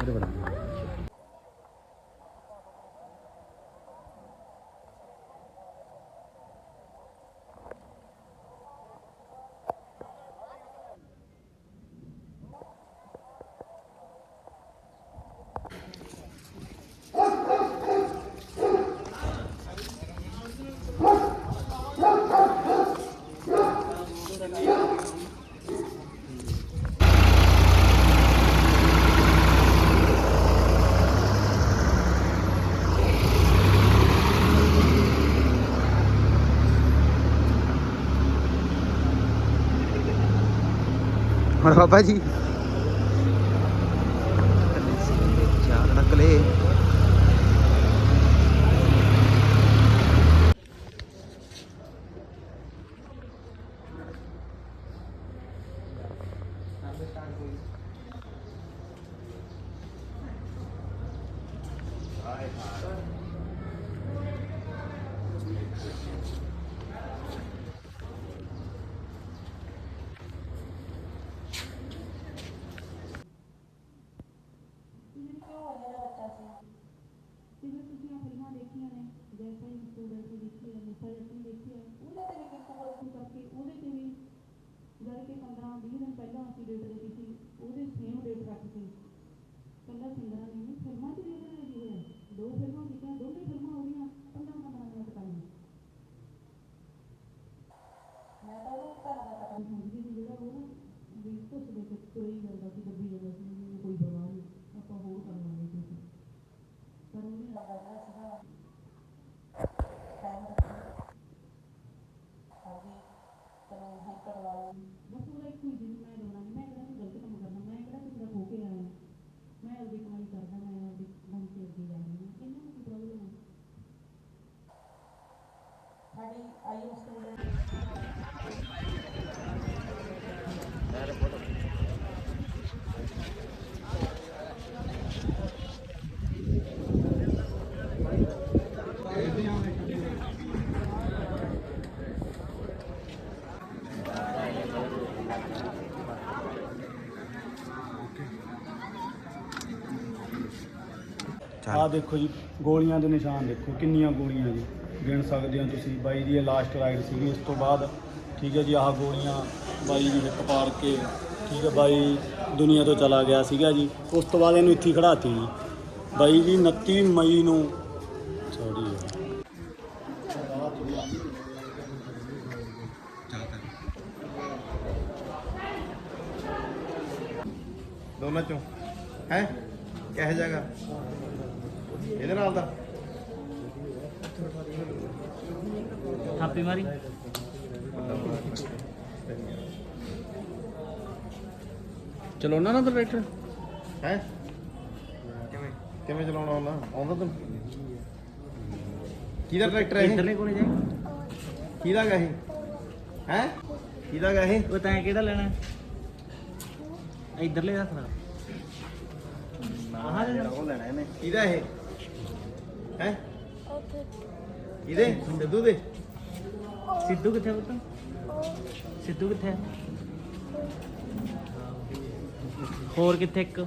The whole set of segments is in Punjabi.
내려가라. ਹੁਣ ਬਾਬਾ ਜੀ। ਚਾਰ ਨਕਲੇ ਜਿਵੇਂ ਤੁਸੀਂ ਆਹ ਫਿਲਮਾਂ ਦੇਖੀਆਂ ਨੇ ਜੈਸਾ ਹੀ ਸਟੂਡੈਂਟ ਦੀ ਦੇਖੀ ਹੈ ਮੁੱਸਾ ਜੱਟੀ ਦੇਖੀ ਹੈ ਉਹਦੇ ਤੇ ਵੀ ਕਿਰਤ ਵਰਤੋਂ ਕਰਕੇ ਉਹਦੇ ਤੇ ਵੀ ਜਦ ਕਿ 15 20 ਦਿਨ ਪਹਿਲਾਂ ਅਸੀਂ ਡੇਟ ਦਿੱਤੀ ਸੀ ਉਹਦੇ ਸੇਮ ਡੇਟ ਰੱਖਤੀ ਕੱਲਾ ਸਿੰਗਰਾਂ ਨੇ ਨਹੀਂ ਫਿਲਮਾਂ 'ਚ ਵੀ ਇਹਦੇ ਨਾਲ ਜੀ ਹੋਇਆ ਦੋ ਫਿਲਮਾਂ ਕੀਤੀਆਂ ਦੋਨੇ ਫਿਲਮਾਂ ਉਹਦੀਆਂ 15 15 ਮਿੰਟ ਪਾਈਆਂ ਮੈਂ ਤਾਂ ਉਹ ਘਰ ਦਾ ਪਤਾ ਸਮਝਦੀ ਸੀ ਜਿਹੜਾ ਉਹ ਨਾ ਵੀ ਧੁੱਪ ਦੇ ਵਿੱਚ ਤੁਰੇ ਹੀ ਜਾਂਦਾ ਸੀ ਦੱਬੀ ਜਾਂਦਾ ਸੀ ਵੀ ਕੋਈ ਪਰਵਾਹ ਨਹੀਂ ਆਪਾਂ ਹੋਰ ਕਰ ਲਾਂਗੇ ਕੁਝ ਪਰ ਉਹ ਨਹੀਂ ਲੱਗਦਾ ਸੀਗਾ ਟਾਈਮ ਰੱਖਣਾ ਹਾਂਜੀ ਤੈਨੂੰ ਹੈਂਕੜ ਵਾਲਾ ਬਸ ਉਹਦਾ ਇੱਕ ਹੀ ਦਿਨ ਮੈਂ ਲਾਉਣਾ ਨਹੀਂ ਮੈਂ ਕਿਹੜਾ ਕੋਈ ਗਲਤ ਕੰਮ ਕਰਨਾ ਮੈਂ ਕਿਹੜਾ ਕਿਸੇ ਦਾ ਖੋ ਕੇ ਆਇਆ ਮੈਂ ਆਪਦੀ ਕਮਾਈ ਕਰਦਾ ਮੈਂ ਆਪਦੀ ਬਣ ਕੇ ਅੱਗੇ ਜਾ ਰਹੀ ਹਾਂ ਇਹਨਾਂ ਨੂੰ ਕੀ ਪ੍ਰੋਬਲਮ ਹੈ ਸਾਡੀ ਆਈਓ ਸਟੂਡੈਂਟ ਆਹ ਦੇਖੋ ਜੀ ਗੋਲੀਆਂ ਦੇ ਨਿਸ਼ਾਨ ਦੇਖੋ ਕਿੰਨੀਆਂ ਗੋਲੀਆਂ ਜੀ। ਗਿਣ ਸਕਦੇ ਹੋ ਤੁਸੀਂ ਬਾਈ ਦੀ ਇਹ ਲਾਸਟ ਰਾਈਡ ਸੀਗੀ ਇਸ ਤੋਂ ਬਾਅਦ ਠੀਕ ਹੈ ਜੀ ਆਹ ਗੋਲੀਆਂ ਬਾਈ ਦੀ ਹਿੱਕ ਪਾੜ ਕੇ ਠੀਕ ਹੈ ਬਾਈ ਦੁਨੀਆ ਤੋਂ ਚਲਾ ਗਿਆ ਸੀਗਾ ਜੀ। ਉਸ ਤੋਂ ਬਾਅਦ ਇਹਨੂੰ ਇੱਥੇ ਖੜਾਤੀ ਜੀ। ਬਾਈ ਜੀ 29 ਮਈ ਨੂੰ ਸੌਰੀ ਦੋਨਾਂ ਚੋਂ। ਹੈ? ਕਿਹੋ ਜਗ੍ਹਾ ਇਹਦੇ ਨਾਲ ਦਾ ਥਾਪੀ ਮਾਰੀ। ਚਲਾਉਣਾ ਨਾ ਟਰੈਕਟਰ ਹੈ? ਕਿਵੇਂ? ਕਿਵੇਂ ਚਲਾਉਣਾ ਆਉਂਦਾ ਆਉਂਦਾ ਤੈਨੂੰ ਕਿਹਦਾ ਟਰੈਕਟਰ ਹੈ ਇਹ? ਇੱਧਰਲੇ ਕੋਲੇ ਜਾਈ। ਕਿਹਦਾ ਗਾ ਇਹ? ਹੈ? ਕਿਹਦਾ ਗਾ ਇਹ? ਉਹ ਤੈਂ ਕਿਹੜਾ ਲੈਣਾ? ਹੈ? ਇੱਧਰਲੇ ਦੱਸ ਨਾ ਆਹ ਲੈ ਉਹ ਲੈਣਾ ਇਹਨੇ। ਕਿਹਦਾ ਇਹ? ਹੈ ਕਿਹਦੇ ਸਿੱਧੂ ਦੇ ਸਿੱਧੂ ਕਿੱਥੇ ਪੁੱਤ ਸਿੱਧੂ ਕਿੱਥੇ ਹੈ? ਹੋਰ ਕਿੱਥੇ ਇੱਕ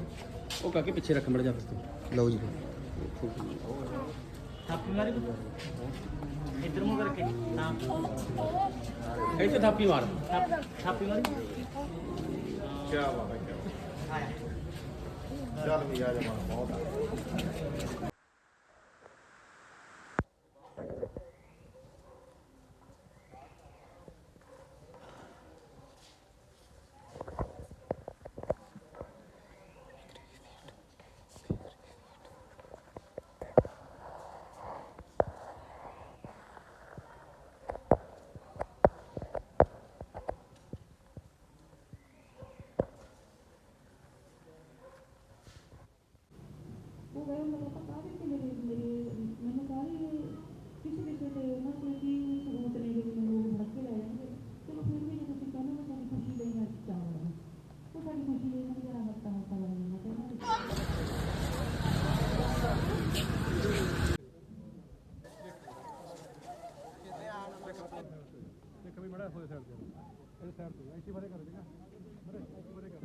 ਉਹ ਕਾਕੇ ਪਿੱਛੇ ਰੱਖ ਮੜ ਜਾ ਫਿਰ ਲਓ ਜੀ ਥਾਪੀ ਮਾਰੀ ਪੁੱਤ ਇੱਧਰ ਮੂੰਹ ਕਰਕੇ ਨਾ ਇੱਥੇ ਥਾਪੀ ਮਾਰ ਥਾਪ- ਥਾਪੀ ਮਾਰੀ ਕੀ ਬਾਤ ਹੈ ਕੀ ਚੱਲ ਵੀ ਆ ਜਾ ਮਨ ਬਹੁਤ ਆ ਉਹ ਗਏ ਮੈਨੂੰ ਪਤਾ ਵੀ ਕਿ ਮੇਰੇ ਮੇਰੇ ਮੈਨੂੰ ਕਾਹਲੀ ਕਿਸੇ ਕਿਸੇ ਤੇ ਉਹਨਾਂ ਕੋਲ ਕੀ ਸਬੂਤ ਨੇ ਜਿਹੜੇ ਮੈਨੂੰ ਉਹ ਫੜ ਕੇ ਲੈ ਜਾਣਗੇ ਚਲੋ ਫਿਰ ਵੀ ਜੇ ਤੁਸੀਂ ਕਹਿੰਦੇ ਹੋ ਸਾਡੀ ਖੁਸ਼ੀ ਲਈ ਮੈਂ ਚਾਹਾਂ ਉਹ ਸਾਡੀ ਖੁਸ਼ੀ ਲਈ ਮੈਂ ਜਰਾ ਹੱਥਾਂ ਹੱਥਾਂ ਲਾਉਣੀ ਮੈਂ ਕਹਿੰਦਾ ਇੱਕ ਵੀ ਮੜਾ ਹੋਏ ਸਾਈਡ ਤੇ ਇਹ ਸਾਈਡ ਤੇ। ਇੱਥੇ ਬਾਰੇ ਕਰ ਦੇਗਾ ਮਰੇ ਇੱਥੇ ਬਾਰੇ ਕਰ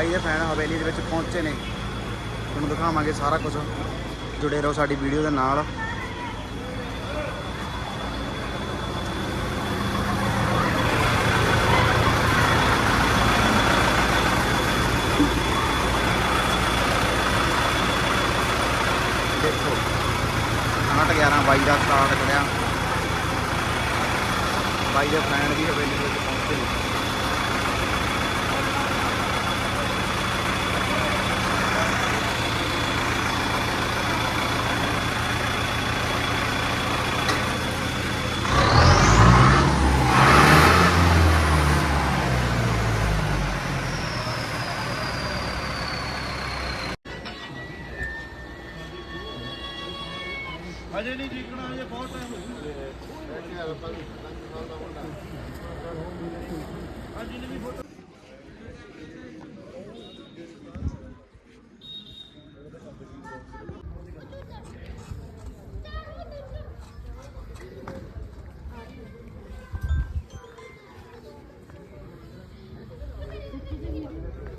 ਬਾਈ ਦੇ ਫੈਨ ਹਵੇਲੀ ਦੇ ਵਿੱਚ ਪਹੁੰਚੇ ਨੇ। ਤੁਹਾਨੂੰ ਦਿਖਾਵਾਂਗੇ ਸਾਰਾ ਕੁਝ ਜੁੜੇ ਰਹੋ ਸਾਡੀ ਵੀਡੀਓ ਦੇ ਨਾਲ। ਦੇਖੋ 811 ਬਾਈ ਦਾ ਸਟਾਰਟ ਕਰਿਆ। ਬਾਈ ਦੇ ਫੈਨ ਵੀ ਹਵੇਲੀ ਦੇ ਵਿੱਚ ਪਹੁੰਚੇ ਨੇ। ਅਜੇ ਨਹੀਂ ਜੀਕਣਾ ਅਜੇ ਬਹੁਤ ਟਾਈਮ ਹੋ ਗਿਆ। ਅੱਜ ਵੀ ਫੋਟੋ